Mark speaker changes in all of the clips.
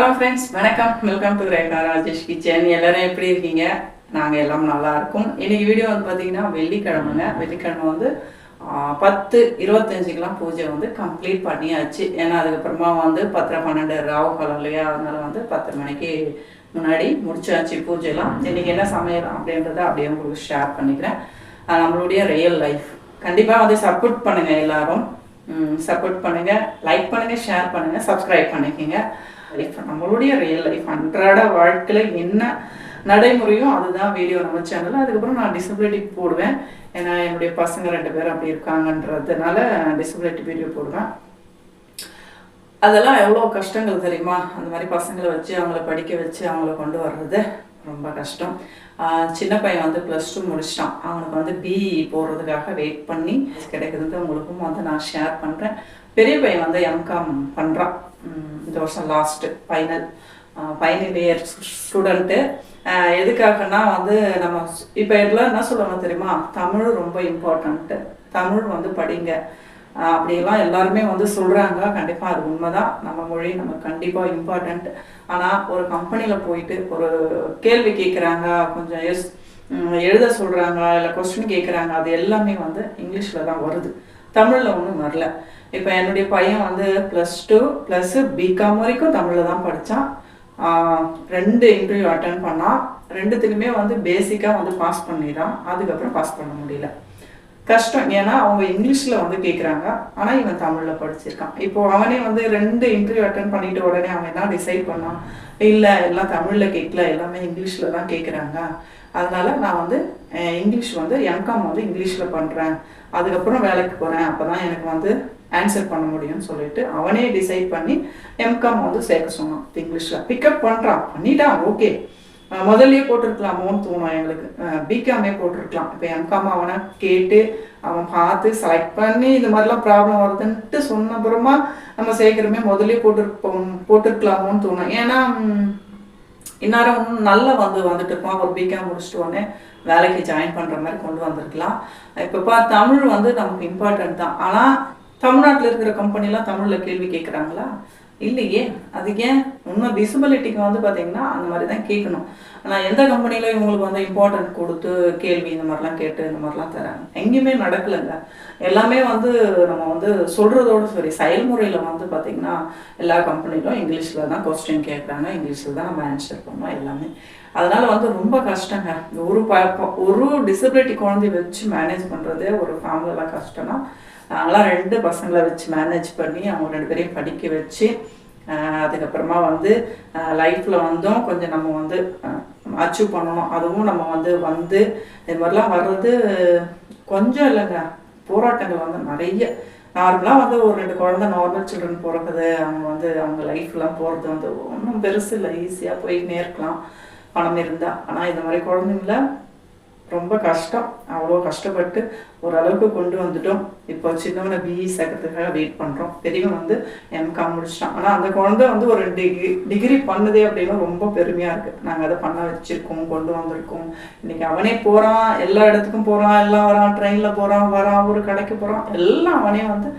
Speaker 1: Hello friends வணக்கம். Welcome to Rekha Rajesh kitchen எல்லாரும் எப்படி இருக்கீங்க? நாங்கள் எல்லாம் நல்லா இருக்கோம். இன்னைக்கு வீடியோ வந்து பார்த்தீங்கன்னா வெள்ளிக்கிழமைங்க. வெள்ளிக்கிழமை வந்து பத்து இருபத்தஞ்சுக்கெலாம் பூஜை வந்து கம்ப்ளீட் பண்ணியாச்சு. ஏன்னா அதுக்கப்புறமா வந்து பத்தரை பன்னெண்டு ராவு காலம் இல்லையா? அதனால வந்து பத்தரை மணிக்கு முன்னாடி முடிச்சாச்சு பூஜைலாம் இன்னைக்கு என்ன சமையலாம் அப்படின்றத அப்படியே உங்களுக்கு ஷேர் பண்ணிக்கிறேன். நம்மளுடைய ரியல் லைஃப் கண்டிப்பாக வந்து சப்போர்ட் பண்ணுங்க எல்லாரும். சப்போர்ட் பண்ணுங்க லைக் பண்ணுங்க ஷேர் பண்ணுங்க சப்ஸ்கிரைப் பண்ணிக்கோங்க. லைஃப் நம்மளுடைய ரியல் லைஃப் அன்றாட வாழ்க்கையில் என்ன நடைமுறையோ அதுதான் வீடியோ நம்ம சேனல் அதுக்கப்புறம் நான் டிசபிலிட்டி போடுவேன். ஏன்னா என்னுடைய பசங்க ரெண்டு பேரும் அப்படி இருக்காங்கன்றதுனால டிசபிலிட்டி வீடியோ போடுவேன். அதெல்லாம் எவ்வளோ கஷ்டங்கள் தெரியுமா? அந்த மாதிரி பசங்களை வச்சு அவங்கள படிக்க வச்சு அவங்கள கொண்டு வர்றது ரொம்ப கஷ்டம். சின்ன பையன் வந்து ப்ளஸ் டூ முடிச்சிட்டான். அவனுக்கு வந்து பிஇ போடுறதுக்காக வெயிட் பண்ணி கிடைக்கிறது உங்களுக்கும் வந்து நான் ஷேர் பண்ணுறேன் பெரிய பையன் வந்து எம்காம் பண்ணுறான் இந்த வருஷம் last final final year student எதுக்காகனா வந்து நம்ம இப்போ எல்லாம் என்ன சொல்லுவாங்க தெரியுமா? தமிழ் ரொம்ப இம்பார்ட்டண்ட்டு தமிழ் வந்து படிங்க. அப்படியெல்லாம் எல்லாருமே வந்து சொல்கிறாங்க கண்டிப்பாக அது உண்மைதான். நம்ம மொழி நம்ம கண்டிப்பாக இம்பார்ட்டண்ட் ஆனால் ஒரு கம்பெனியில் போயிட்டு ஒரு கேள்வி கேட்குறாங்க கொஞ்சம் எஸ் எழுத சொல்கிறாங்க இல்லை கொஸ்டின் கேட்குறாங்க அது எல்லாமே வந்து இங்கிலீஷில் தான் வருது. தமிழில் ஒன்றும் வரல. இப்போ என்னுடைய பையன் வந்து ப்ளஸ் டூ ப்ளஸ்ஸு பிகாம் வரைக்கும் தமிழில் தான் படித்தான் ரெண்டு இன்டர்வியூ அட்டன் பண்ணான். ரெண்டுத்துக்குமே வந்து பேசிக்காக வந்து பாஸ் பண்ணிடுறான். அதுக்கப்புறம் பாஸ் பண்ண முடியல. கஷ்டம். ஏன்னா அவங்க இங்கிலீஷில் வந்து கேட்குறாங்க ஆனால் இவன் தமிழில் படிச்சிருக்கான். இப்போ அவனே வந்து ரெண்டு இன்டர்வியூ அட்டன் பண்ணிட்டு உடனே அவன் என்ன டிசைட் பண்ணான்? இல்லை எல்லாம் தமிழில் கேட்கல எல்லாமே இங்கிலீஷில் தான் கேட்குறாங்க அதனால நான் வந்து இங்கிலீஷ் வந்து எம்காம் வந்து இங்கிலீஷில் பண்ணுறேன் அதுக்கப்புறம் வேலைக்கு போகிறேன் அப்போ தான் எனக்கு வந்து ஆன்சர் பண்ண முடியும்னு சொல்லிட்டு அவனே டிசைட் பண்ணி எம்காம் வந்து சேர்க்க சொன்னான். இங்கிலீஷில். பிக்கப் பண்ணுறான் பண்ணிட்டான். ஓகே முதல்லயே போட்டிருக்கலாமோன்னு தோணும் எங்களுக்கு. பிகாமே போட்டிருக்கலாம். இப்போ எம்காம் அவனை கேட்டு அவன் பார்த்து செலக்ட் பண்ணி இந்த மாதிரிலாம் ப்ராப்ளம் வருதுன்ட்டு சொன்ன அப்புறமா நம்ம சேர்க்கிறோமே முதல்லயே போட்டிருப்போம் போட்டிருக்கலாமோன்னு தோணும். ஏன்னா இந்நேரம் இன்னும் நல்லா வந்து வந்துட்டு இருப்பான். ஒரு பிகாம் முடிச்சுட்டு உடனே வேலைக்கு ஜாயின் பண்ணுற மாதிரி கொண்டு வந்திருக்கலாம். இப்போ தமிழ் வந்து நமக்கு இம்பார்ட்டன்ட் தான். ஆனால் தமிழ்நாட்டில் இருக்கிற கம்பெனிலாம் தமிழில் கேள்வி கேட்குறாங்களா இல்லையே? அது ஏன்? இன்னும் விசிபிலிட்டிக்கு வந்து பார்த்தீங்கன்னா அந்த மாதிரி தான் கேட்கணும். ஆனால் எந்த கம்பெனியில் இவங்களுக்கு வந்து இம்பார்ட்டன்ட் கொடுத்து கேள்வி இந்த மாதிரிலாம் கேட்டு இந்த மாதிரிலாம் தராங்க. எங்கேயுமே நடக்கலைங்க. எல்லாமே வந்து நம்ம வந்து சொல்கிறதோட சரி செயல்முறையில் வந்து பார்த்திங்கன்னா எல்லா கம்பெனிலும் இங்கிலீஷில் தான் கொஸ்டின் கேட்குறாங்க. இங்கிலீஷில் தான் நம்ம ஆன்சர் பண்ணோம் எல்லாமே அதனால் வந்து ரொம்ப கஷ்டங்க. ஒரு ப ஒரு டிசபிலிட்டி குழந்தைய வச்சு மேனேஜ் பண்ணுறதே ஒரு ஃபேமிலியில் கஷ்டம்னா நாங்களாம் ரெண்டு பசங்களை வச்சு மேனேஜ் பண்ணி அவங்க ரெண்டு பேரையும் படிக்க வச்சு அதுக்கப்புறமா வந்து லைஃப்பில் வந்தும் கொஞ்சம் நம்ம வந்து அச்சீவ் பண்ணணும். அதுவும் நம்ம வந்து வந்து இது மாதிரிலாம் வர்றது கொஞ்சம் இல்லைங்க. போராட்டங்கள் வந்து நிறைய. நார்மலாக வந்து ஒரு ரெண்டு குழந்தை நார்மல் சில்ட்ரன் பிறக்குது. அவங்க வந்து அவங்க லைஃப்லாம் போகிறது வந்து ஒன்றும் பெருசு இல்லை. ஈஸியாக போய் இருக்கலாம். பணம் இருந்தால் ஆனால் இந்த மாதிரி குழந்தைங்கள ரொம்ப கஷ்டம். அவ்வளோ கஷ்டப்பட்டு ஓரளவுக்கு கொண்டு வந்துட்டோம். இப்போ சின்னவனை பிஇ சேர்க்கறதுக்காக வெயிட் பண்ணுறோம் பெரியவன் வந்து எம்காம் முடிச்சிட்டான். ஆனால் அந்த குழந்தை வந்து ஒரு டிகிரி டிகிரி பண்ணுதே அப்படின்னு ரொம்ப பெருமையாக இருக்குது நாங்கள் அதை பண்ண வச்சுருக்கோம் கொண்டு வந்திருக்கோம். இன்னைக்கு அவனே போகிறான் எல்லா இடத்துக்கும் போகிறான் எல்லாம் வரான் ட்ரெயினில் போகிறான் வரான் ஒரு கடைக்கு போகிறான் எல்லாம் அவனே வந்து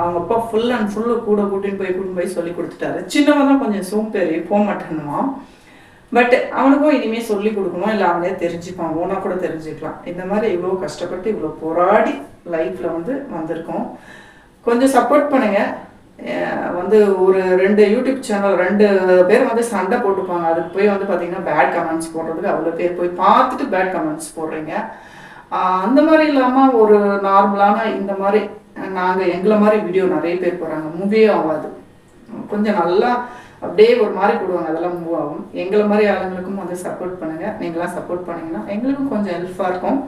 Speaker 1: அவங்க அப்பா ஃபுல் அண்ட் ஃபுல்லு கூட கூட்டின்னு போய் கூட்டின்னு போய் சொல்லி கொடுத்துட்டாரு. சின்னவன் தான் கொஞ்சம் சோம்பேறி போக மாட்டேன்னுவான். பட் அவனுக்கும் இனிமேல் சொல்லி கொடுக்கணும் இல்லை அவனே தெரிஞ்சுப்பான் ஓனா கூட தெரிஞ்சுக்கலாம். இந்த மாதிரி இவ்வளோ கஷ்டப்பட்டு இவ்வளோ போராடி லைஃப்பில் வந்து வந்திருக்கோம். கொஞ்சம் சப்போர்ட் பண்ணுங்க. வந்து ஒரு ரெண்டு யூடியூப் சேனல் ரெண்டு பேர் வந்து சண்டை போட்டுப்பாங்க. அதுக்கு போய் வந்து பார்த்தீங்கன்னா பேட் கமெண்ட்ஸ் போடுறதுக்கு அவ்வளோ பேர் போய் பார்த்துட்டு பேட் கமெண்ட்ஸ் போடுறீங்க. அந்த மாதிரி இல்லாமல் ஒரு நார்மலான இந்த மாதிரி நாங்கள் எங்களை மாதிரி வீடியோ நிறைய பேர் போகிறாங்க மூவியே ஆகாது. கொஞ்சம் நல்லா அப்படியே ஒரு மாதிரி போடுவாங்க அதெல்லாம் மூவ் ஆகும். எங்களை மாதிரி ஆளுங்களுக்கும் வந்து சப்போர்ட் பண்ணுங்க. நீங்களாம் சப்போர்ட் பண்ணீங்கன்னா எங்களுக்கும் கொஞ்சம் ஹெல்ப்ஃபாக இருக்கும்.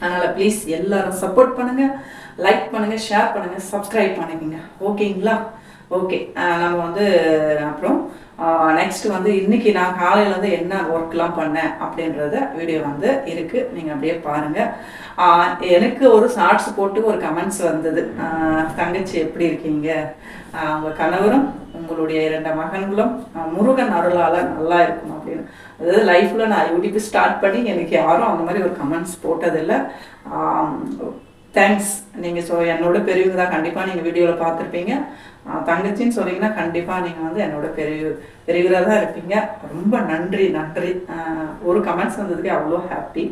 Speaker 1: அதனால் ப்ளீஸ் எல்லாரும் சப்போர்ட் பண்ணுங்க லைக் பண்ணுங்க ஷேர் பண்ணுங்க சப்ஸ்கிரைப் பண்ணிக்கோங்க. ஓகேங்களா ஓகே நம்ம வந்து அப்புறம் நெக்ஸ்ட் வந்து இன்னைக்கு நான் காலையில வந்து என்ன ஒர்க்லாம் பண்ணேன் அப்படின்றத வீடியோ வந்து இருக்கு. நீங்க அப்படியே பாருங்க. எனக்கு ஒரு ஷார்ட்ஸ் போட்டு ஒரு கமெண்ட்ஸ் வந்தது. தங்கச்சி எப்படி இருக்கீங்க? உங்கள் உங்க கணவரும் உங்களுடைய இரண்டு மகன்களும் முருகன் அருளால நல்லா இருக்கணும் அப்படின்னு. அதாவது லைஃப்ல நான் யூடியூப் ஸ்டார்ட் பண்ணி எனக்கு யாரும் அந்த மாதிரி ஒரு கமெண்ட்ஸ் போட்டதில்லை. தேங்க்ஸ் நீங்கள் ஸோ என்னோட பெரியவங்க தான். கண்டிப்பாக நீங்கள் வீடியோவில் பார்த்துருப்பீங்க. தங்கச்சின்னு சொன்னீங்கன்னா கண்டிப்பாக நீங்கள் வந்து என்னோட பெரிய பெரியவராக தான் இருப்பீங்க. ரொம்ப நன்றி நன்றி. ஒரு கமெண்ட்ஸ் வந்ததுக்கு அவ்வளோ ஹாப்பி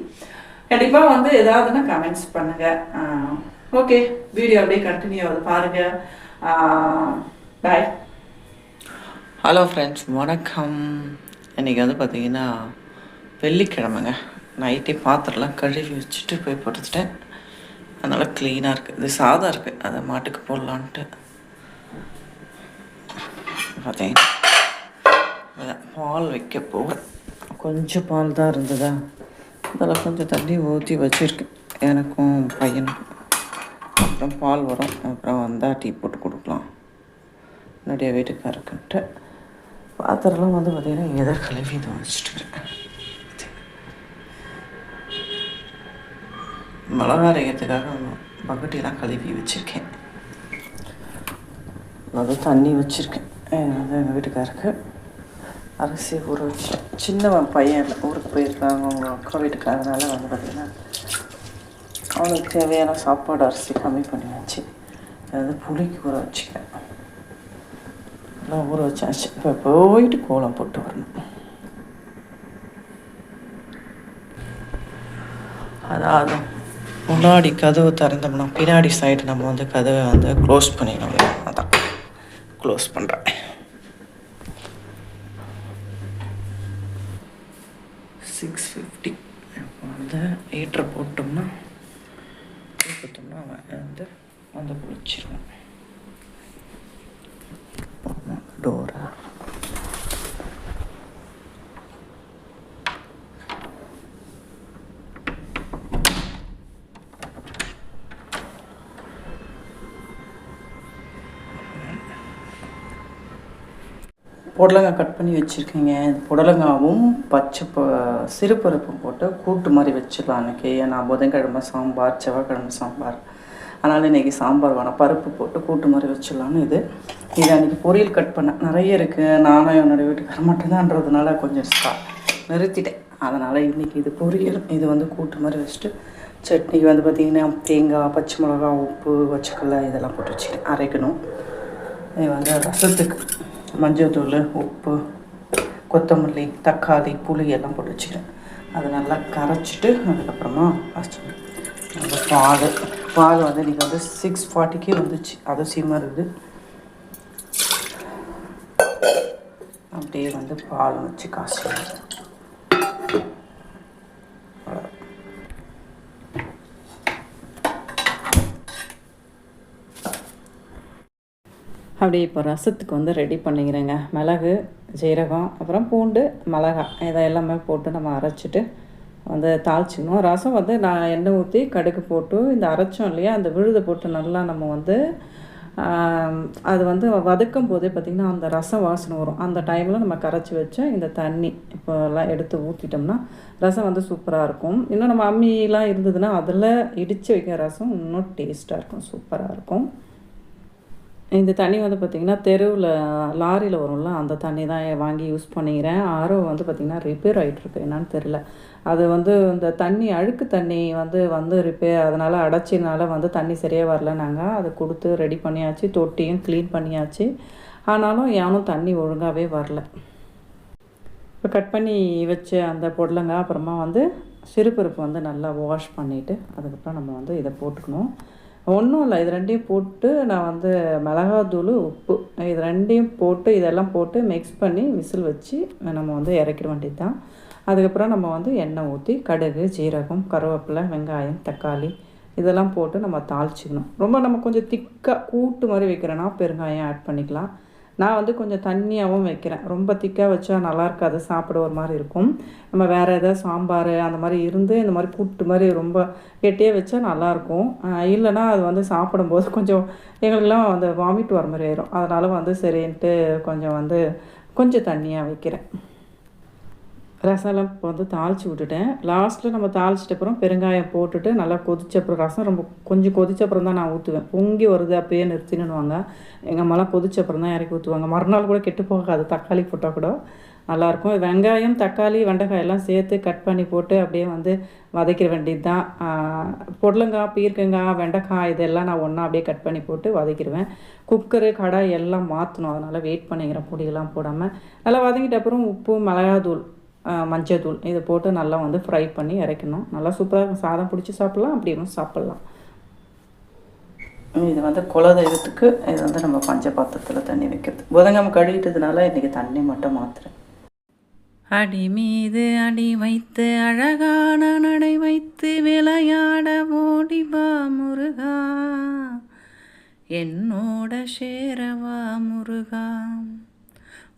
Speaker 1: கண்டிப்பாக வந்து ஏதாவதுன்னா கமெண்ட்ஸ் பண்ணுங்கள் ஓகே வீடியோ அப்படியே கண்டினியூ ஆகுது. பாருங்கள் பாய்
Speaker 2: ஹலோ ஃப்ரெண்ட்ஸ் வணக்கம். இன்றைக்கி வந்து பார்த்தீங்கன்னா வெள்ளிக்கிழமைங்க. நைட்டே பாத்திரம்லாம் கழுவி வச்சுட்டு போய் படுத்துட்டேன். அதனால் க்ளீனாக இருக்குது இது சாதம் இருக்குது அதை மாட்டுக்கு போடலான்ட்டு. பார்த்தேன் அதான் பால் வைக்க போகிறேன் கொஞ்சம் பால் தான் இருந்ததா? அதில் கொஞ்சம் தண்ணி ஊற்றி வச்சுருக்கேன். எனக்கும் பையனுக்கும். அப்புறம் பால் வரும். அப்புறம் வந்தால் டீ போட்டு கொடுக்கலாம். என்னுடைய வீட்டுக்காரர்கிட்ட. பாத்திரம்லாம் வந்து பார்த்தீங்கன்னா எதை கழுவி இதை வச்சுட்டு இருக்கேன். மிளகா அரைக்கிறதுக்காக பக்கெட்டிலாம் கழுவி வச்சுருக்கேன். அது தண்ணி வச்சுருக்கேன். அது எங்கள் வீட்டுக்காருக்கு. அரிசி ஊற வச்சு சின்னவன் பையன் ஊருக்கு போயிருக்காங்க அவங்க அக்கா வீட்டுக்காரனால வந்து பார்த்திங்கன்னா அவனுக்கு தேவையான சாப்பாடு அரிசி கம்மி பண்ணியாச்சு. அதாவது புளிக்கு ஊற வச்சுக்கிறேன். எல்லாம் ஊற வச்சாச்சு. இப்போ போயிட்டு கோலம் போட்டு வரணும். அதாவது முன்னாடி கதவு திறந்தோம்னா பின்னாடி சைடு நம்ம வந்து கதவை வந்து க்ளோஸ் பண்ணிடணும். க்ளோஸ் பண்ணுறேன் சிக்ஸ் ஃபிஃப்டி வந்து ஹீட்டரை போட்டோம்னா போட்டோம்னா அவன் வந்து வந்து குளிச்சிருவான். புடலங்காய் கட் பண்ணி வச்சுருக்கீங்க. புடலங்காவும் பச்சை ப சிறுபருப்பும் போட்டு கூட்டு மாதிரி வச்சிடலாம் அன்றைக்கி நான் புதன்கிழமை சாம்பார் செவ்வாய்க்கிழமை சாம்பார். அதனால் இன்றைக்கி சாம்பார் வேணாம் பருப்பு போட்டு கூட்டு மாதிரி வச்சிடலான்னு இது. இது அன்றைக்கி பொரியல் கட் பண்ணேன் நிறைய இருக்குது நானும் என்னோடய வீட்டுக்கார மட்டும்தான்றதுனால கொஞ்சம் ஸ்டா நிறுத்திட்டேன். அதனால் இன்றைக்கி இது பொரியல். இது வந்து கூட்டு மாதிரி வச்சுட்டு சட்னிக்கு வந்து பார்த்திங்கன்னா தேங்காய் பச்சை மிளகா உப்பு வச்சுக்கல இதெல்லாம் போட்டு வச்சுக்கிறேன் அரைக்கணும். இது வந்து ரசத்துக்கு மஞ்சள்தூள் உப்பு கொத்தமல்லி தக்காளி புளி எல்லாம் போட்டு வச்சுக்கிறேன். அதை நல்லா கரைச்சிட்டு அதுக்கப்புறமா வச்சிடணும் அந்த பால். பால் வந்து இன்றைக்கி வந்து சிக்ஸ் ஃபார்ட்டிக்கே வந்துச்சு. அது சீமாக இருக்குது. அப்படியே வந்து பால் வச்சு காசு
Speaker 1: அப்படி இப்போ ரசத்துக்கு வந்து ரெடி பண்ணிக்கிறேங்க. மிளகு ஜீரகம் அப்புறம் பூண்டு மிளகாய் இதை எல்லாமே போட்டு நம்ம அரைச்சிட்டு வந்து தாளிச்சிக்கணும் ரசம் வந்து நான் எண்ணெய் ஊற்றி கடுகு போட்டு இந்த அரைச்சோம் இல்லையா அந்த விழுதை போட்டு நல்லா நம்ம வந்து அது வந்து வதக்கும் போதே பார்த்திங்கன்னா அந்த ரசம் வாசனை வரும். அந்த டைமில் நம்ம கரைச்சி வச்ச இந்த தண்ணி இப்போ எல்லாம் எடுத்து ஊற்றிட்டோம்னா ரசம் வந்து சூப்பராக இருக்கும். இன்னும் நம்ம அம்மிலாம் இருந்ததுன்னா அதில் இடித்து வைக்கிற ரசம் இன்னும் டேஸ்ட்டாக இருக்கும் சூப்பராக இருக்கும். இந்த தண்ணி வந்து பார்த்திங்கன்னா தெருவில் லாரியில் வரும்ல அந்த தண்ணி தான் வாங்கி யூஸ் பண்ணிக்கிறேன். ஆரோ வந்து பார்த்திங்கன்னா ரிப்பேர் ஆகிட்டுருக்கு என்னான்னு தெரில அது வந்து இந்த தண்ணி அழுக்கு தண்ணி வந்து வந்து ரிப்பேர் அதனால் அடைச்சினால வந்து தண்ணி சரியாக வரல நாங்கள் அதை கொடுத்து ரெடி பண்ணியாச்சு. தொட்டியும் க்ளீன் பண்ணியாச்சு. ஆனாலும் யானும் தண்ணி ஒழுங்காகவே வரல. இப்போ கட் பண்ணி வச்ச அந்த பொடலங்காய் அப்புறமா வந்து சிறுபருப்பு வந்து நல்லா வாஷ் பண்ணிவிட்டு அதுக்கப்புறம் நம்ம வந்து இதை போட்டுக்கணும். ஒன்றும் இல்லை இது ரெண்டையும் போட்டு நான் வந்து மிளகாத்தூள் உப்பு இது ரெண்டையும் போட்டு இதெல்லாம் போட்டு மிக்ஸ் பண்ணி விசில் வச்சு நம்ம வந்து இறக்கிட வேண்டியது தான் அதுக்கப்புறம் நம்ம வந்து எண்ணெய் ஊற்றி கடுகு ஜீரகம் கருவேப்பிலை வெங்காயம் தக்காளி இதெல்லாம் போட்டு நம்ம தாளிச்சிக்கணும். ரொம்ப நம்ம கொஞ்சம் திக்காக கூட்டு மாதிரி வைக்கிறேன்னா பெருங்காயம் ஆட் பண்ணிக்கலாம். நான் வந்து கொஞ்சம் தண்ணியாகவும் வைக்கிறேன். ரொம்ப திக்காக வச்சா நல்லா இருக்காது. சாப்பிட ஒரு மாதிரி இருக்கும். நம்ம வேறு எதாவது சாம்பார் அந்த மாதிரி இருந்து இந்த மாதிரி கூட்டு மாதிரி ரொம்ப கெட்டியாக வச்சா நல்லாயிருக்கும் இல்லைனா அது வந்து சாப்பிடும்போது கொஞ்சம் எங்களுக்கெல்லாம் வந்து வாமிட் வர மாதிரி ஆயிரும். அதனால் வந்து சரின்ட்டு கொஞ்சம் வந்து கொஞ்சம் தண்ணியாக வைக்கிறேன். ரசம்லாம் இப்போ வந்து தாளித்து விட்டுட்டேன். லாஸ்ட்டில் நம்ம தாளிச்சிட்ட அப்புறம் பெருங்காயம் போட்டுட்டு நல்லா கொதிச்ச அப்புறம் ரசம் ரொம்ப கொஞ்சம் கொதிச்ச அப்புறம் தான் நான் ஊற்றுவேன் பொங்கி வருது அப்பயே நிறுத்தினுவாங்க எங்கள் அம்மாலாம் கொதிச்ச அப்புறம் தான் இறக்கி ஊற்றுவாங்க மறுநாள் கூட கெட்டு போகாது. தக்காளி போட்டால் கூட நல்லாயிருக்கும் வெங்காயம் தக்காளி வெண்டைக்காய் எல்லாம் சேர்த்து கட் பண்ணி போட்டு அப்படியே வந்து வதக்கிற வேண்டியது தான் பொடலங்காய் பீர்க்கங்காய் வெண்டைக்காய் இதெல்லாம் நான் ஒன்றா அப்படியே கட் பண்ணி போட்டு வதக்கிடுவேன் குக்கரு கடாய் எல்லாம் மாற்றணும் அதனால் வெயிட் பண்ணிக்கிறேன். பொடியெல்லாம் போடாமல் நல்லா வதங்கிட்ட அப்புறம் உப்பு மிளகாத்தூள் மஞ்சத்தூள். இதை போட்டு நல்லா வந்து ஃப்ரை பண்ணி இறக்கணும். நல்லா சூப்பராக சாதம் பிடிச்சி சாப்பிட்லாம் அப்படியும் சாப்பிட்லாம்.
Speaker 2: இது வந்து குலதெய்வத்துக்கு இது வந்து நம்ம பஞ்ச பாத்திரத்தில் தண்ணி வைக்கிறது. புதன்கிழமை கழுவிட்டதுனால இன்றைக்கி தண்ணி மட்டும் மாத்துறேன்
Speaker 1: அடி மீது அடி வைத்து அழகான நடை வைத்து விளையாட ஓடிவா முருகா. என்னோட சேரவா முருகா.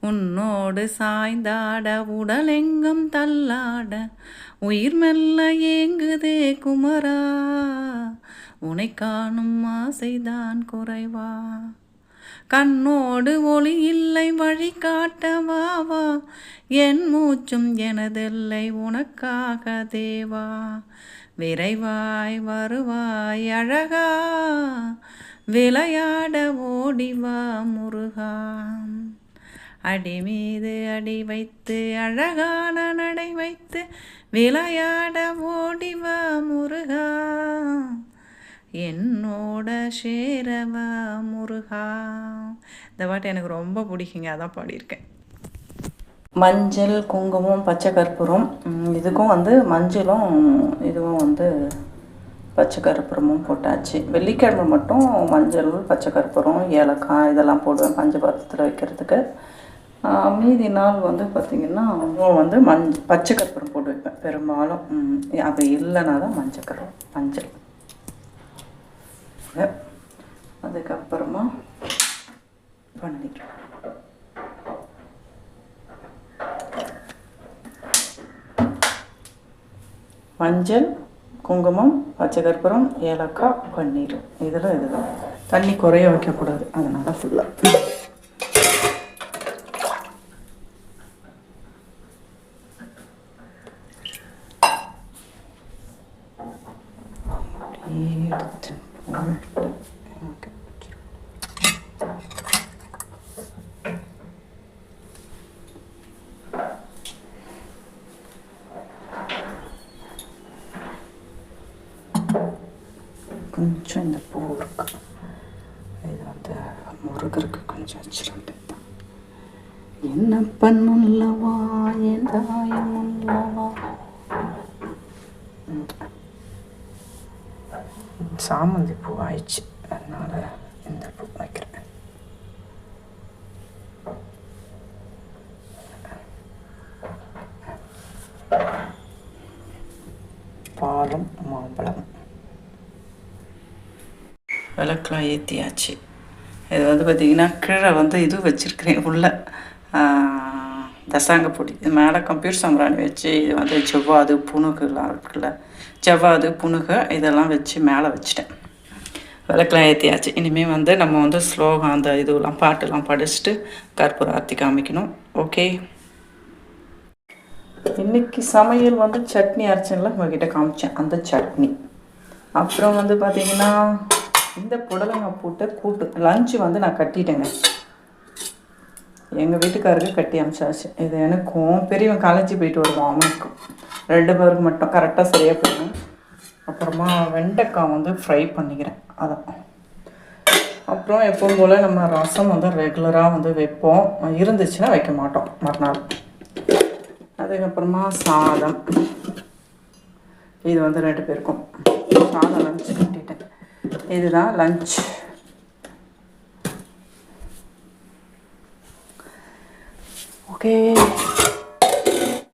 Speaker 1: உன்னோடு சாய்ந்தாட உடலெங்கும் தள்ளாட உயிர் மெல்ல ஏங்குதே குமரா. உனை காணும் ஆசைதான் குறைவா. கண்ணோடு ஒளி இல்லை வழி காட்டவாவா என் மூச்சும் எனதில்லை உனக்காக தேவா. விரைவாய் வருவாய் அழகா. விளையாட ஓடிவா முருகா. அடி மீது அடி வைத்து அழகான நடை வைத்து விளையாட ஓடிவா முருகா. என்னோட சேரவா முருகா. இந்த பாட்டு எனக்கு ரொம்ப பிடிக்குங்க அதான் பாடியிருக்கேன்.
Speaker 2: மஞ்சள் குங்குமம் பச்சை கற்பூரம் இதுக்கும் வந்து மஞ்சளும் இதுவும் வந்து பச்சை கற்பூரமும் போட்டாச்சு. வெள்ளிக்கிழமை மட்டும் மஞ்சள் பச்சை கற்பூரம் ஏலக்காய் இதெல்லாம் போடுவேன் பஞ்சபாத்திரத்தில் வைக்கிறதுக்கு. மீதி நாள் வந்து பார்த்திங்கன்னா வந்து மஞ் பச்சை கற்பூரம் போட்டு வைப்பேன் பெரும்பாலும். அப்படி இல்லைன்னா தான் மஞ்சள். கரு மஞ்சள் அதுக்கப்புறமா பண்ணிக்கலாம் மஞ்சள் குங்குமம் பச்சை கற்பூரம் ஏலக்காய் பன்னீர். இதில் இதுதான். தண்ணி குறைய வைக்கக்கூடாது. அதனால் ஃபுல்லாக கொஞ்சம் இந்த பூ இருக்கு இது வந்து முருகருக்கு கொஞ்சம் வச்சிருந்தேன் என்ன பண்ணுள்ளவா என் தாயம் சாமந்தி பூ ஆயிடுச்சு. அதனால இந்த பூ வைக்கிறேன். பாலும் மாம்பழம் விளக்கெலாம் ஏற்றியாச்சு இது வந்து பார்த்திங்கன்னா கீழே வந்து இது வச்சுருக்கிறேன் உள்ள தசாங்க பொடி. இது மேலே கம்ப்யூட்டர் சாம்பிராணி வச்சு இது வந்து செவ்வாது புணுகுலாம் இருக்குல்ல. செவ்வாது புணுகு இதெல்லாம் வச்சு மேலே வச்சுட்டேன். விளக்கெலாம் ஏற்றியாச்சு இனிமேல் வந்து நம்ம வந்து ஸ்லோகம் அந்த இதுலாம் பாட்டெல்லாம் படிச்சுட்டு கற்பூர ஆர்த்தி காமிக்கணும். ஓகே? இன்னைக்கு சமையல் வந்து சட்னி அரைச்சேன்ல உங்ககிட்ட காமிச்சேன். அந்த சட்னி. அப்புறம் வந்து பார்த்தீங்கன்னா இந்த புடலங்காய் போட்டு கூட்டு லஞ்சு வந்து நான் கட்டிட்டேங்க. எங்கள் வீட்டுக்காருக்கு கட்டி அமிச்சாச்சு. இது எனக்கும் பெரியவன் காலேஜ் போயிட்டு வருவான் அவனுக்கும். ரெண்டு பேருக்கு மட்டும் கரெக்டாக சரியாக போயிடும். அப்புறமா வெண்டைக்காய் வந்து ஃப்ரை பண்ணிக்கிறேன் அதான் அப்புறம் எப்பவும் போல் நம்ம ரசம் வந்து ரெகுலராக வந்து வைப்போம். இருந்துச்சுன்னா வைக்க மாட்டோம் மறுநாள். அதுக்கப்புறமா சாதம். இது வந்து ரெண்டு பேருக்கும். சாதம் லஞ்ச் கட்டிட்டேன் இதுதான் லஞ்ச் ஓகே